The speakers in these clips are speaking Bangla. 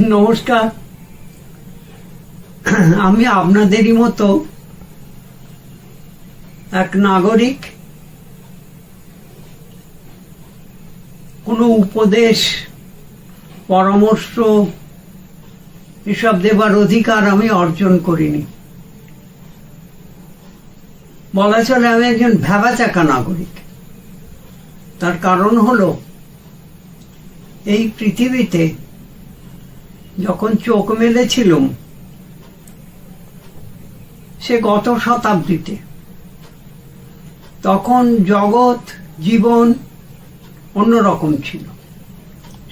নমস্কার। আমি আপনাদেরই মতো এক নাগরিক। কোনো উপদেশ, পরামর্শ এসব দেবার অধিকার আমি অর্জন করিনি। বলা চলে আমি একজন ভ্যাবাচাকা নাগরিক। তার কারণ হলো, এই পৃথিবীতে যখন চোখ মেলেছিলুম, সে গত শতাব্দীতে। তখন জগৎ, জীবন অন্যরকম ছিল।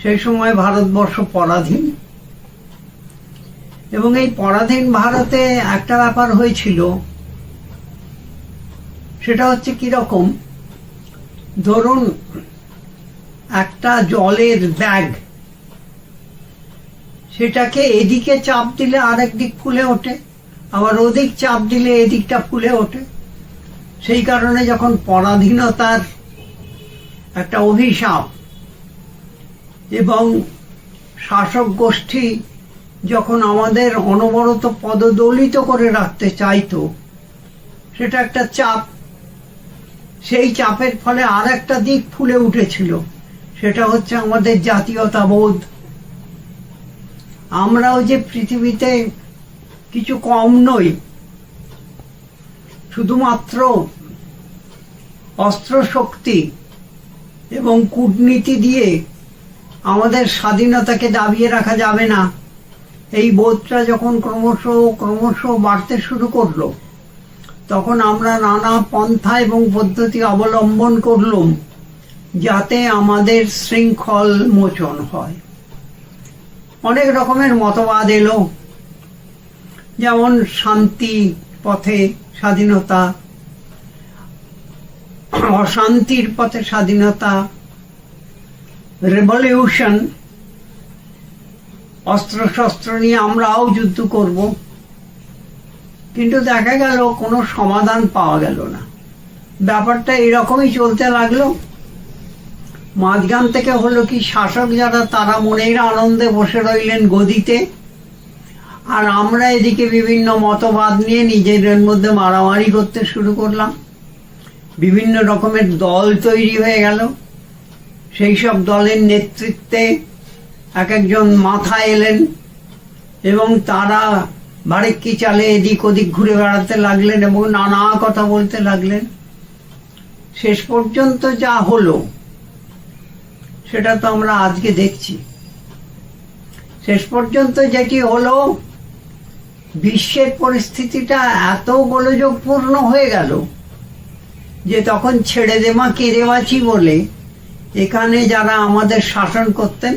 সেই সময় ভারতবর্ষ পরাধীন। এবং এই পরাধীন ভারতে একটা ব্যাপার হয়েছিল, সেটা হচ্ছে কীরকম? ধরুন, একটা জলের ব্যাগ সেটাকে এদিকে চাপ দিলে আরেক দিক ফুলে ওঠে, আবার ওদিক চাপ দিলে এদিকটা ফুলে ওঠে। সেই কারণে যখন পরাধীনতার একটা অভিশাপ এবং শাসক গোষ্ঠী যখন আমাদের অনবরত পদদলিত করে রাখতে চাইতো, সেটা একটা চাপ। সেই চাপের ফলে আর একটা দিক ফুলে উঠেছিল, সেটা হচ্ছে আমাদের জাতীয়তাবোধ। আমরাও যে পৃথিবীতে কিছু কম নই, শুধুমাত্র অস্ত্র শক্তি এবং কূটনীতি দিয়ে আমাদের স্বাধীনতাকে দাবিয়ে রাখা যাবে না। এই বোধটা যখন ক্রমশ ক্রমশ বাড়তে শুরু করল, তখন আমরা নানা পন্থা এবং পদ্ধতি অবলম্বন করলুম, যাতে আমাদের শৃঙ্খল মোচন হয়। অনেক রকমের মতবাদ এলো। যেমন শান্তি, পথে স্বাধীনতা, অশান্তির পথে স্বাধীনতা রেভলিউশন অস্ত্রশস্ত্র নিয়ে আমরাও যুদ্ধ করব। কিন্তু দেখা গেল কোনো সমাধান পাওয়া গেল না। ব্যাপারটা এরকমই চলতে লাগল। মাঝখান থেকে হলো কি শাসক যারা, তারা মনের আনন্দে বসে রইলেন গদিতে। আর আমরা এদিকে বিভিন্ন মতবাদ নিয়ে নিজেদের মধ্যে মারামারি করতে শুরু করলাম। বিভিন্ন রকমের দল তৈরি হয়ে গেল। সেই সব দলের নেতৃত্বে এক একজন মাথা এলেন এবং তারা বারেক্কি চালে এদিক ওদিক ঘুরে বেড়াতে লাগলেন এবং নানা কথা বলতে লাগলেন। শেষ পর্যন্ত যা হলো সেটা তো আমরা আজকে দেখছি। শেষ পর্যন্ত যেটি হলো, বিশ্বের পরিস্থিতিটা এত গোলযোগপূর্ণ হয়ে গেল যে তখন ছেড়ে দেমা কেড়ে বাঁচি বলে, এখানে যারা আমাদের শাসন করতেন,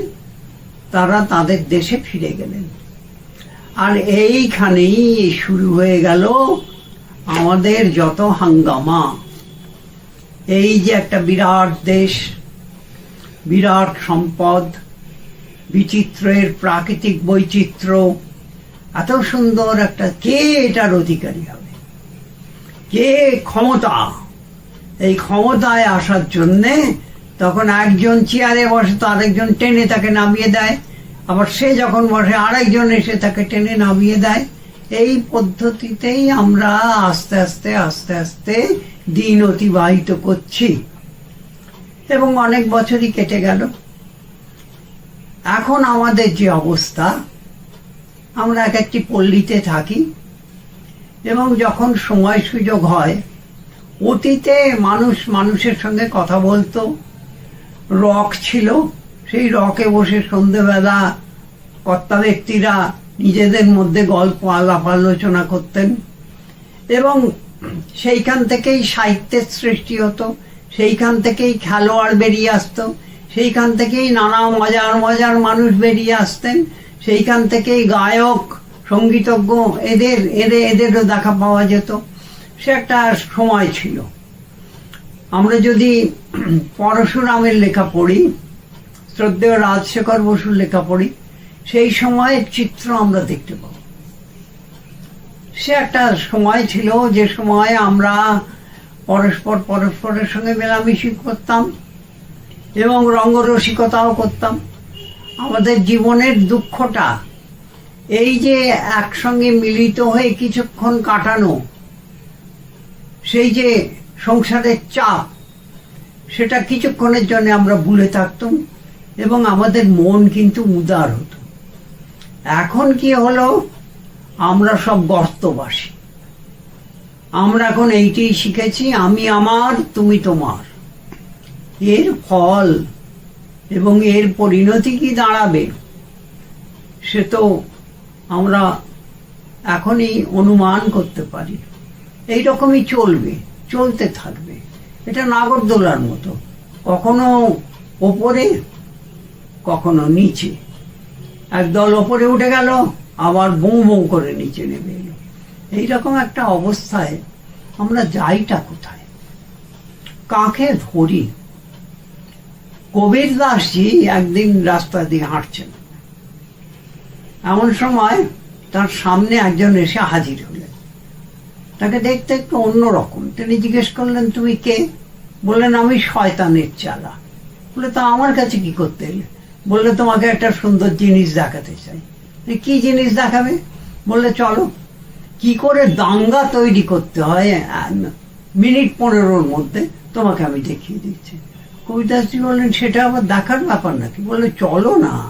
তারা তাদের দেশে ফিরে গেলেন। আর এইখানেই শুরু হয়ে গেল আমাদের যত হাঙ্গামা। এই যে একটা বিরাট দেশ বিরাট সম্পদ, বিচিত্রের প্রাকৃতিক বৈচিত্র্য। এত সুন্দর একটা কে এটার অধিকারী হবে? কে ক্ষমতা? এই ক্ষমতায় আসার জন্যে তখন একজন চেয়ারে বসে তো আরেকজন টেনে তাকে নামিয়ে দেয়। আবার সে যখন বসে, আরেকজন এসে তাকে টেনে নামিয়ে দেয়। এই পদ্ধতিতেই আমরা আস্তে আস্তে আস্তে আস্তে দিন অতিবাহিত করছি। এবং অনেক বছরই কেটে গেল। এখন আমাদের যে অবস্থা, আমরা এক একটি পল্লীতে থাকি এবং যখন সময় সুযোগ হয়, অতীতে মানুষ মানুষের সঙ্গে কথা বলতো, রক ছিল, সেই রকে বসে সন্ধেবেলা কর্তা ব্যক্তিরা নিজেদের মধ্যে গল্প, আলাপ, আলোচনা করতেন এবং সেইখান থেকেই সাহিত্যের সৃষ্টি হতো। সেইখান থেকেই খেলোয়াড় বেরিয়ে আসতো সেইখান থেকেই নানা মজার মজার মানুষ বেরিয়ে আসতেন, সেইখান থেকেই গায়ক, সঙ্গীতজ্ঞ এদের এদের, এদেরও দেখা পাওয়া যেত। সে একটা সময় ছিল। আমরা যদি পরশুরামের লেখা পড়ি, শ্রদ্ধেয় রাজশেখর বসুর লেখা পড়ি, সেই সময়ের চিত্র আমরা দেখতে পাবো। সে একটা সময় ছিল যে সময় আমরা পরস্পর পরস্পরের সঙ্গে মেলামেশি করতাম এবং রঙ্গরসিকতাও করতাম। আমাদের জীবনের দুঃখটা এই যে একসঙ্গে মিলিত হয়ে কিছুক্ষণ কাটানো, সেই যে সংসারের চাপ, সেটা কিছুক্ষণের জন্য আমরা ভুলে থাকতাম এবং আমাদের মন কিন্তু উদার হতো। এখন কি হলো? আমরা সব গর্তবাসী। আমরা এখন এইটাই শিখেছি, আমি আমার, তুমি তোমার। এর ফল এবং এর পরিণতি কি দাঁড়াবে, সে তো আমরা এখনই অনুমান করতে পারি। এই রকমই চলবে, চলতে থাকবে। এটা নাগরদোলার মতো। কখনো ওপরে, কখনো নিচে। একদল ওপরে উঠে গেল, আবার বউ বউ করে নিচে নেমে এলো। এইরকম একটা অবস্থায় আমরা যাইটা কোথায়? কাকে ধরি। কবির দাসজি একদিন রাস্তা দিয়ে হাঁটছেন। এমন সময় তার সামনে একজন এসে হাজির হলেন। তাকে দেখতে একটু অন্যরকম। তিনি জিজ্ঞেস করলেন, তুমি কে? বললেন, আমি শয়তানের চালা। বলে, তা আমার কাছে কি করতে এলে? বললে, তোমাকে একটা সুন্দর জিনিস দেখাতে চাই। কি জিনিস দেখাবে? বললে, চলো। কি করে দাঙ্গা তৈরি করতে হয়? মিনিট পনেরোর মধ্যে তোমাকে আমি দেখিয়ে দিচ্ছি। কবিদাসজি বললেন, সেটা আবার দেখার ব্যাপার নাকি? বললে, চলো না।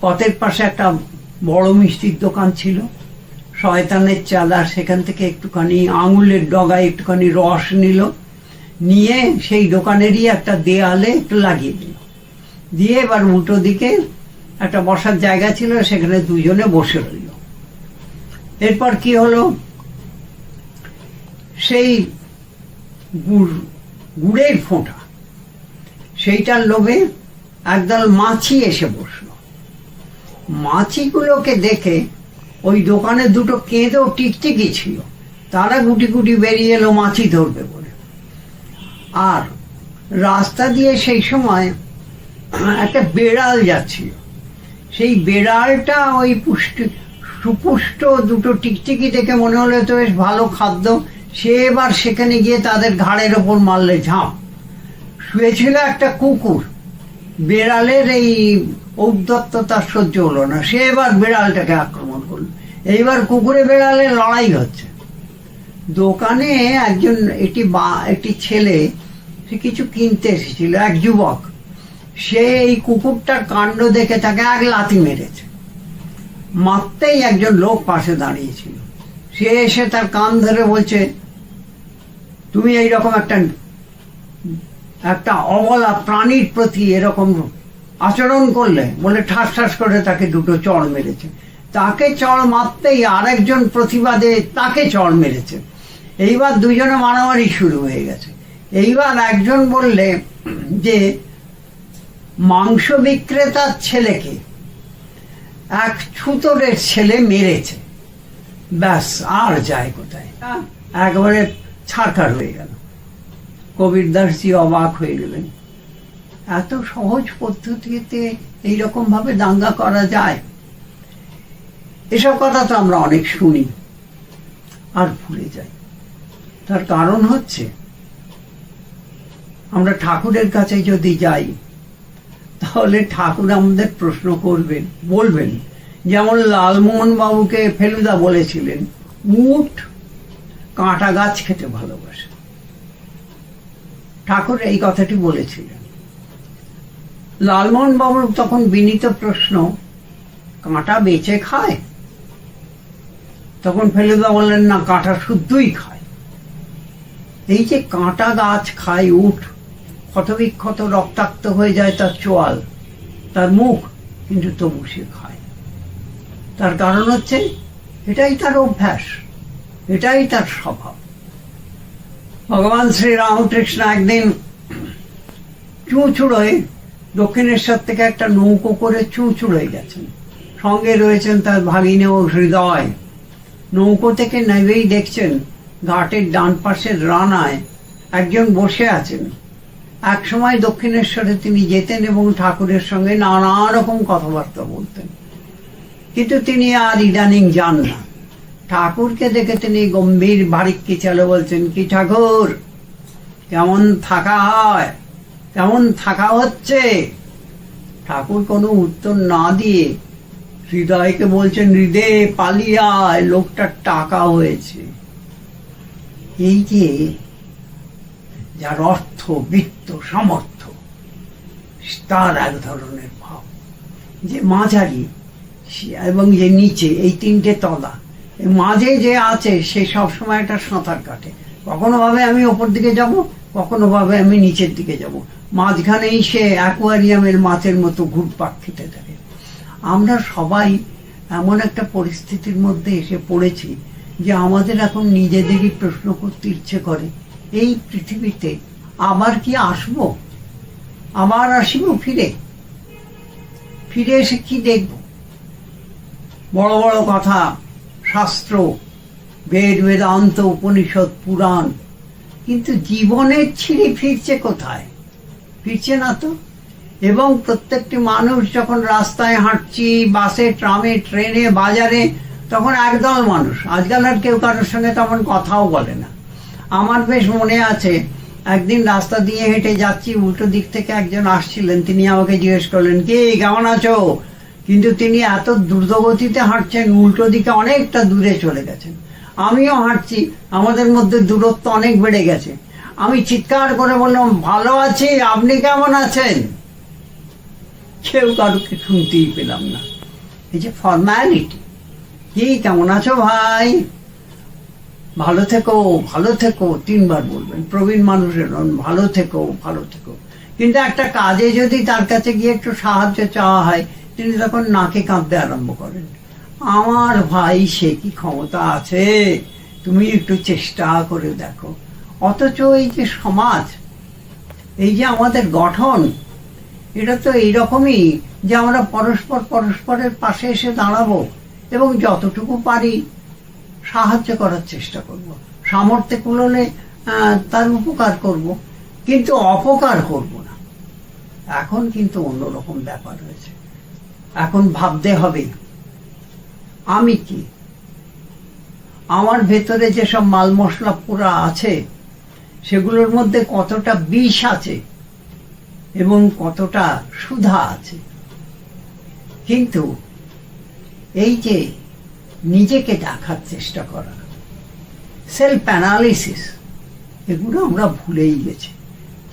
পথের পাশে একটা বড় মিষ্টির দোকান ছিল। শয়তানের চালা সেখান থেকে একটুখানি আঙুলের ডগায় একটুখানি রস নিল। নিয়ে সেই দোকানেরই একটা দেয়ালে একটু লাগিয়ে দিল। দিয়ে এবার উল্টো দিকে একটা বসার জায়গা ছিল, সেখানে দুজনে বসে রইল। এরপর কি হলো? সেই গুড়, গুড়ের ফোঁটা, সেইটার লোভে একদল মাছি এসে বসল। মাছিগুলোকে দেখে ওই দোকানে দুটো কেঁদেও টিকটিকি ছিল, তারা গুটি গুটি বেরিয়ে এলো মাছি ধরবে বলে। আর রাস্তা দিয়ে সেই সময় একটা বেড়াল যাচ্ছিল। সেই বেড়ালটা ওই পুষ্টি সুপুষ্ট দুটো টিকটিকি দেখে মনে হলো তো বেশ ভালো খাদ্য। সে এবার সেখানে গিয়ে তাদের ঘাড়ের ওপর মারলে ঝাঁপ। শুয়েছিল একটা কুকুর। বেড়ালের এই ঔদ্ধত্যতা সহ্য হলো না। সে এবার বেড়ালটাকে আক্রমণ করল। এইবার কুকুরে বেড়ালে লড়াই হচ্ছে। দোকানে একজন, একটি বা, একটি ছেলে, সে কিছু কিনতে এসেছিল, এক যুবক। সে এই কুকুরটার কাণ্ড দেখে তাকে এক লাথি মেরেছে। মারতেই একজন লোক পাশে দাঁড়িয়েছিল। সে এসে তার কান ধরে বলছে, তুমি এইরকম একটা একটা অবলা প্রাণীর প্রতি এরকম আচরণ করলে? বলে ঠাস ঠাস করে তাকে দুটো চড় মেরেছে। তাকে চড় মারতেই আরেকজন প্রতিবাদে তাকে চড় মেরেছে। এইবার দুজনে মারামারি শুরু হয়ে গেছে। এইবার একজন বললে যে, মাংস বিক্রেতার ছেলেকে এক ছুতরের ছেলে মেরেছে। ব্যাস আর যায় কোথায়? একবারে ছাড়খাড় হয়ে গেল। কবির দাসজি অবাক হয়ে গেলেন। এত সহজ পদ্ধতিতে এইরকম ভাবে দাঙ্গা করা যায়? এসব কথা তো আমরা অনেক শুনি আর ভুলে যাই। তার কারণ হচ্ছে আমরা ঠাকুরের কাছে যদি যাই তাহলে ঠাকুর আমাদের প্রশ্ন করবেন, বলবেন। যেমন লালমোহন বাবুকে ফেলুদা বলেছিলেন উঠ কাঁটা গাছ খেতে ভালোবাসে। ঠাকুর এই কথাটি বলেছিলেন। লালমোহন বাবুর তখন বিনীত প্রশ্ন, কাঁটা বেঁচে খায়? তখন ফেলুদা বললেন, না, কাঁটা শুদ্ধই খায়। এই যে কাঁটা গাছ খায় উঠ ক্ষতবিক্ষত, রক্তাক্ত হয়ে যায় তার চোয়াল, তার মুখ, কিন্তু তবু সে খায়। তার কারণ হচ্ছে, এটাই তার অভ্যাস, এটাই তার স্বভাব। ভগবান শ্রী রামকৃষ্ণ একদিন চুঁচুড়োয়, দক্ষিণেশ্বর থেকে একটা নৌকো করে চুঁচুড়োয় গেছেন। সঙ্গে রয়েছেন তার ভাগিনে ও হৃদয়। নৌকো থেকে নেবেই দেখছেন, ঘাটের ডান পাশের রানায় একজন বসে আছেন। এক সময় দক্ষিণেশ্বরে তিনি যেতেন এবং ঠাকুরের সঙ্গে নানা রকম কথাবার্তা বলতেন। কিন্তু তিনি আর ইদানিং যান না। ঠাকুরকে দেখে তিনি গম্ভীর বাড়িকে চলে বলছেন, কি ঠাকুর? কেমন থাকা হয়? কেমন থাকা হচ্ছে? ঠাকুর কোনো উত্তর না দিয়ে হৃদয়কে বলছেন হৃদয়ে পালিয়ায়, লোকটার টাকা হয়েছে। এই যে যার অর্থ, বৃত্ত, সামর্থ্য, তার এক ধরনের ভাব। যে মাঝারি এবং যে নিচে, এই তিনটে তলা মাঝে যে আছে, সে সবসময় একটা সাঁতার কাটে। কখনো ভাবে আমি ওপর দিকে যাব কখনো ভাবে আমি নিচের দিকে যাব। মাঝখানেই সে অ্যাকোয়ারিয়ামের মাছের মতো ঘুরপাক খেতে থাকে। আমরা সবাই এমন একটা পরিস্থিতির মধ্যে এসে পড়েছি যে আমাদের এখন নিজেদেরই প্রশ্ন করতে ইচ্ছে করে এই পৃথিবীতে আবার কি আসব? আবার আসিব ফিরে। ফিরে এসে কি দেখব? বড় বড় কথা, শাস্ত্র, বেদ, বেদান্ত, উপনিষদ, পুরাণ। কিন্তু জীবনের ছিঁড়ে ফিরছে কোথায়? ফিরছে না তো? এবং প্রত্যেকটি মানুষ যখন রাস্তায় হাঁটছি, বাসে, ট্রামে, ট্রেনে, বাজারে, তখন একদল মানুষ। আজকাল আর কেউ কারোর সঙ্গে তেমন কথাও বলে না। আমার বেশ মনে আছে। একদিন রাস্তা দিয়ে হেঁটে যাচ্ছি, উল্টো দিক থেকে একজন আসছিলেন, তিনি আমাকে জিজ্ঞেস করলেন, কে, কেমন আছো? কিন্তু তিনি এত দ্রুতগতিতে হাঁটছেন, উল্টো দিকে অনেকটা দূরে চলে গেছেন। আমিও হাঁটছি, আমাদের মধ্যে দূরত্ব অনেক বেড়ে গেছে। আমি চিৎকার করে বললাম, ভালো আছি, আপনি কেমন আছেন? কেউ কারোকে শুনতেই পেলাম না। এই যে ফর্ম্যালিটি কি, কেমন আছো ভাই? ভালো থেকো ভালো থেকো, তিনবার বলবেন। প্রবীণ মানুষের ভালো থেকো ভালো থেকো। কিন্তু একটা কাজে যদি তার কাছে গিয়ে একটু সাহায্য চাওয়া হয়, তিনি তখন নাকে কাঁদতে আরম্ভ করেন। আমার ভাই, সে কি ক্ষমতা আছে? তুমি একটু চেষ্টা করে দেখো। অথচ এই যে সমাজ, এই যে আমাদের গঠন, এটা তো এইরকমই যে আমরা পরস্পর পরস্পরের পাশে এসে দাঁড়াবো এবং যতটুকু পারি সাহায্য করার চেষ্টা করব। সামর্থ্য কুলনে তার উপকার করব, কিন্তু অপকার করব না। এখন কিন্তু অন্যরকম ব্যাপার হয়েছে এখন ভাবতে হবে, আমি কি? আমার ভেতরে যেসব মাল মশলা পুরা আছে, সেগুলোর মধ্যে কতটা বিষ আছে এবং কতটা সুধা আছে। কিন্তু এই যে নিজেকে দেখার চেষ্টা করা। সেলফ অ্যানালিসিস এগুলো আমরা ভুলেই গেছি।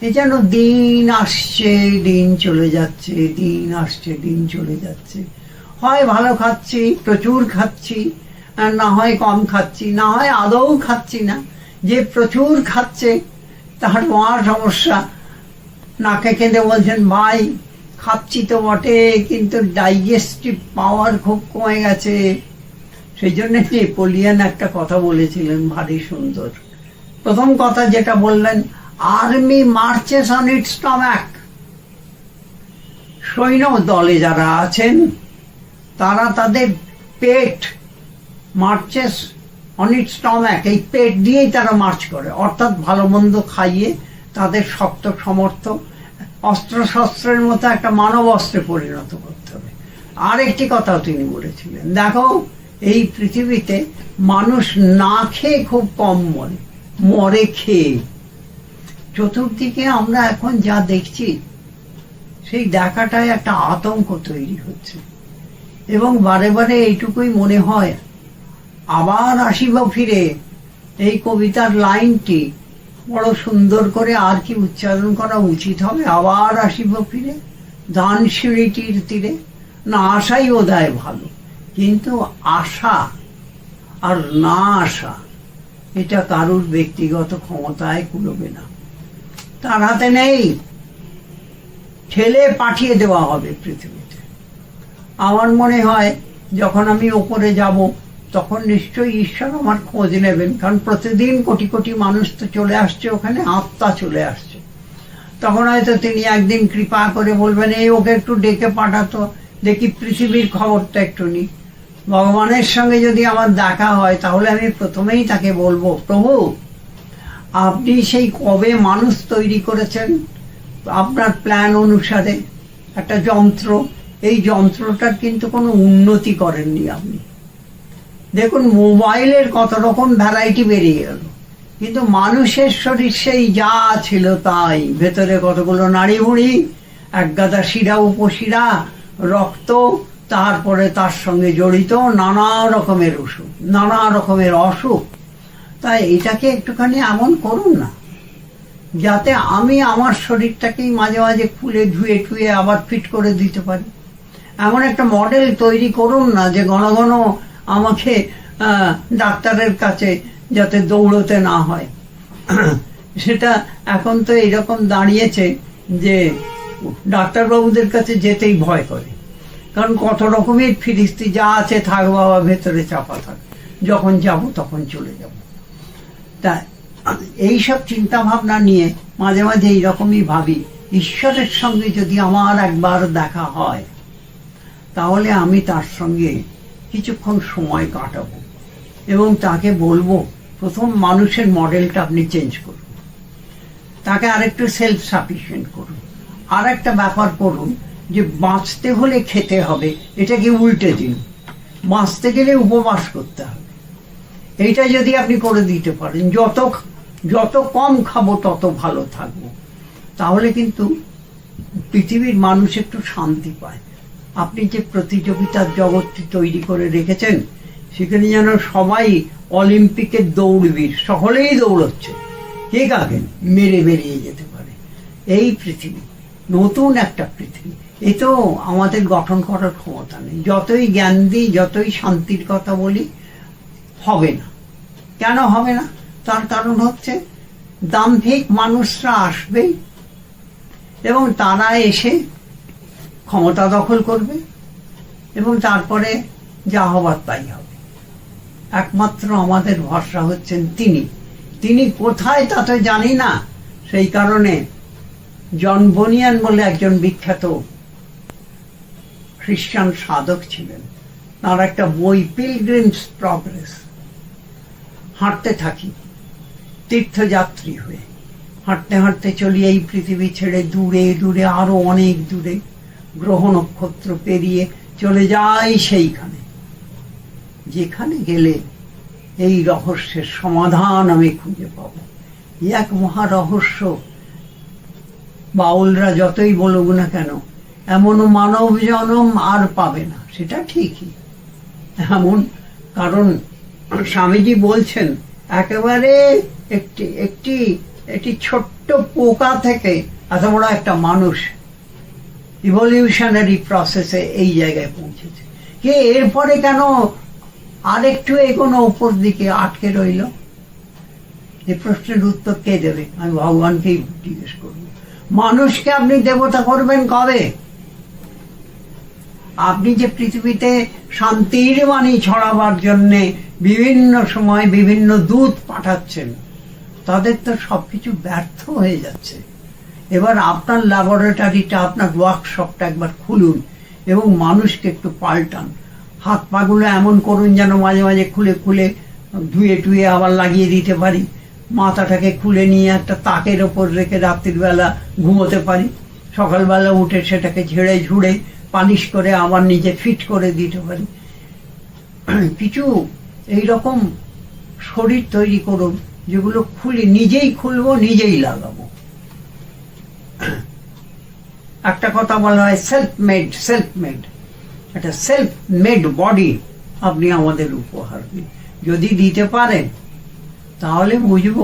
এ যেন দিন আসছে, দিন চলে যাচ্ছে, দিন আসছে, দিন চলে যাচ্ছে। হয় ভালো খাচ্ছি, প্রচুর খাচ্ছি না হয় কম খাচ্ছি, না হয় আদৌ খাচ্ছি না। যে প্রচুর খাচ্ছে, তার মহা সমস্যা। নাকে কেঁদে বলছেন, ভাই, খাচ্ছি তো বটে, কিন্তু ডাইজেস্টিভ পাওয়ার খুব কমে গেছে। সেই জন্য নেপোলিয়ান একটা কথা বলেছিলেন, ভারী সুন্দর। প্রথম কথা যেটা বললেন army marches on it stomach সৈন্য দলে যারা আছেন, তারা তাদের পেট মার্চেস অন ইট স্টম্যাক এই পেট দিয়েই তারা মার্চ করে। অর্থাৎ ভালো মন্দ খাইয়ে তাদের শক্ত সমর্থ অস্ত্র শস্ত্রের মতো একটা মানব অস্ত্রে পরিণত করতে হবে। আরেকটি কথাও তিনি বলেছিলেন, দেখো এই পৃথিবীতে মানুষ না খেয়ে খুব কম মরে মরে খেয়ে। চতুর্দিকে আমরা এখন যা দেখছি, সেই দেখাটায় একটা আতঙ্ক তৈরি হচ্ছে। এবং বারে বারে এইটুকুই মনে হয়, আবার আসিব ফিরে। এই কবিতার লাইনটি বড় সুন্দর করে আর কি উচ্চারণ করা উচিত হবে, আবার আসিব ফিরে দান সিঁড়িটির তীরে। না আসাই বোধহয় ভালো। কিন্তু আশা আর না আসা এটা কারুর ব্যক্তিগত ক্ষমতায় কুলবে না। তার হাতে নেই। ঠেলে পাঠিয়ে দেওয়া হবে পৃথিবীতে। আমার মনে হয়, যখন আমি ওপরে যাব, তখন নিশ্চয়ই ঈশ্বর আমার খোঁজ নেবেন। কারণ প্রতিদিন কোটি কোটি মানুষ তো চলে আসছে ওখানে, আত্মা চলে আসছে। তখন হয়তো তিনি একদিন কৃপা করে বলবেন, এই ওকে একটু ডেকে পাঠাতো। দেখি পৃথিবীর খবরটা একটু নি। ভগবানের সঙ্গে যদি আমার দেখা হয়, তাহলে আমি প্রথমেই তাকে বলব, প্রভু, আপনি সেই কবে মানুষ তৈরি করেছেন? আপনার প্ল্যান অনুসারে একটা যন্ত্র, এই যন্ত্রটার কিন্তু কোনো উন্নতি করেননি আপনি। দেখুন, মোবাইলের কত রকম ভ্যারাইটি বেরিয়ে গেল। কিন্তু মানুষের শরীর সেই যা ছিল তাই। ভেতরে কতগুলো নাড়ি ভুড়ি এক গাদা শিরা, উপশিরা, রক্ত তারপরে তার সঙ্গে জড়িত নানা রকমের অসুখ, নানা রকমের অসুখ। তাই এটাকে একটুখানি এমন করুন না, যাতে আমি আমার শরীরটাকেই মাঝে মাঝে খুলে ধুয়ে টুয়ে আবার ফিট করে দিতে পারি। এমন একটা মডেল তৈরি করুন না যে ঘন ঘন আমাকে ডাক্তারের কাছে যাতে দৌড়তে না হয়। সেটা এখন তো এরকম দাঁড়িয়েছে যে ডাক্তারবাবুদের কাছে যেতেই ভয় করে। কারণ কত রকমের ফিরিস্তি যা আছে থাক বাবা, ভেতরে চাপা থাক। যখন যাব তখন চলে যাব। তা, এইসব চিন্তা ভাবনা নিয়ে মাঝে মাঝে এইরকমই ভাবি, ঈশ্বরের সঙ্গে যদি আমার একবার দেখা হয়, তাহলে আমি তার সঙ্গে কিছুক্ষণ সময় কাটাবো। এবং তাকে বলব, প্রথম মানুষের মডেলটা আপনি চেঞ্জ করুন। তাকে আরেকটু সেলফ সাফিসিয়েন্ট করুন। আর একটা ব্যাপার করুন যে বাঁচতে হলে খেতে হবে, এটাকে উল্টে দিন। বাঁচতে গেলে উপবাস করতে হবে। এইটা যদি আপনি করে দিতে পারেন, যত যত কম খাব, তত ভালো থাকব। তাহলে কিন্তু পৃথিবীর মানুষ একটু শান্তি পায়। আপনি যে প্রতিযোগিতার জগৎটি তৈরি করে রেখেছেন, সেখানে যেন সবাই অলিম্পিকের দৌড়বীর, সকলেই দৌড়চ্ছে। কে কাকে? মেরে বেরিয়ে যেতে পারে। এই পৃথিবী, নতুন একটা পৃথিবী। এ তো আমাদের গঠন করার ক্ষমতা নেই। যতই জ্ঞান দিই, যতই শান্তির কথা বলি, হবে না। কেন হবে না? তার কারণ হচ্ছে, দাম্ভিক মানুষরা আসবেই এবং তারা এসে ক্ষমতা দখল করবে এবং তারপরে যা হবার তাই হবে। একমাত্র আমাদের ভরসা হচ্ছেন তিনি। তিনি কোথায় তা তো জানি না। সেই কারণে জন বনিয়ান বলে একজন বিখ্যাত খ্রিস্টান সাধক ছিলেন। তার একটা বই পিলগ্রিমস প্রগ্রেস হাঁটতে থাকি, তীর্থযাত্রী হয়ে। হাঁটতে হাঁটতে চলি এই পৃথিবী ছেড়ে দূরে দূরে, আরও অনেক দূরে। গ্রহ নক্ষত্র পেরিয়ে চলে যাই সেইখানে। যেখানে গেলে এই রহস্যের সমাধান আমি খুঁজে পাব। এক মহা রহস্য। বাউলরা যতই বলুক না কেন এমন মানব জনম আর পাবে না। সেটা ঠিকই। এমন কারণ স্বামীজি বলছেন, একেবারে একটি একটি একটি ছোট্ট পোকা থেকে এত বড় একটা মানুষ ইভলিউশনারি প্রসেসে এই জায়গায় পৌঁছেছে। কে এরপরে কেন আরেকটু এগোনো উপর দিকে আটকে রইল? এই প্রশ্নের উত্তর কে দেবে? আমি ভগবানকেই জিজ্ঞেস করব। মানুষকে আপনি দেবতা করবেন কবে? আপনি যে পৃথিবীতে শান্তির বাণী ছড়াবার জন্য বিভিন্ন সময় বিভিন্ন দূত পাঠাচ্ছেন, তাদের তো সবকিছু ব্যর্থ হয়ে যাচ্ছে। এবার আপনার ল্যাবরেটরিটা আপনার ওয়ার্কশপটা একবার খুলুন এবং মানুষকে একটু পাল্টান। হাত পাগুলো এমন করুন যেন মাঝে মাঝে খুলে খুলে ধুয়ে টুয়ে আবার লাগিয়ে দিতে পারি। মাথাটাকে খুলে নিয়ে একটা তাকের ওপর রেখে রাত্রির বেলা ঘুমোতে পারি। সকালবেলা উঠে সেটাকে ঝেড়ে ঝুড়ে পালিশ করে, আবার নিজে ফিট করে দিতে পারি। কিছু এই রকম শরীর তৈরি করুন, যেগুলো খুলে, নিজেই খুলবো, নিজেই লাগাবো। একটা কথা বলা হয় সেলফ মেড সেলফ মেড একটা সেলফ মেড বডি আপনি আমাদের উপহার দিন। যদি দিতে পারেন, তাহলে বুঝব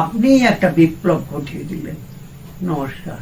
আপনি একটা বিপ্লব ঘটিয়ে দিলেন। নমস্কার।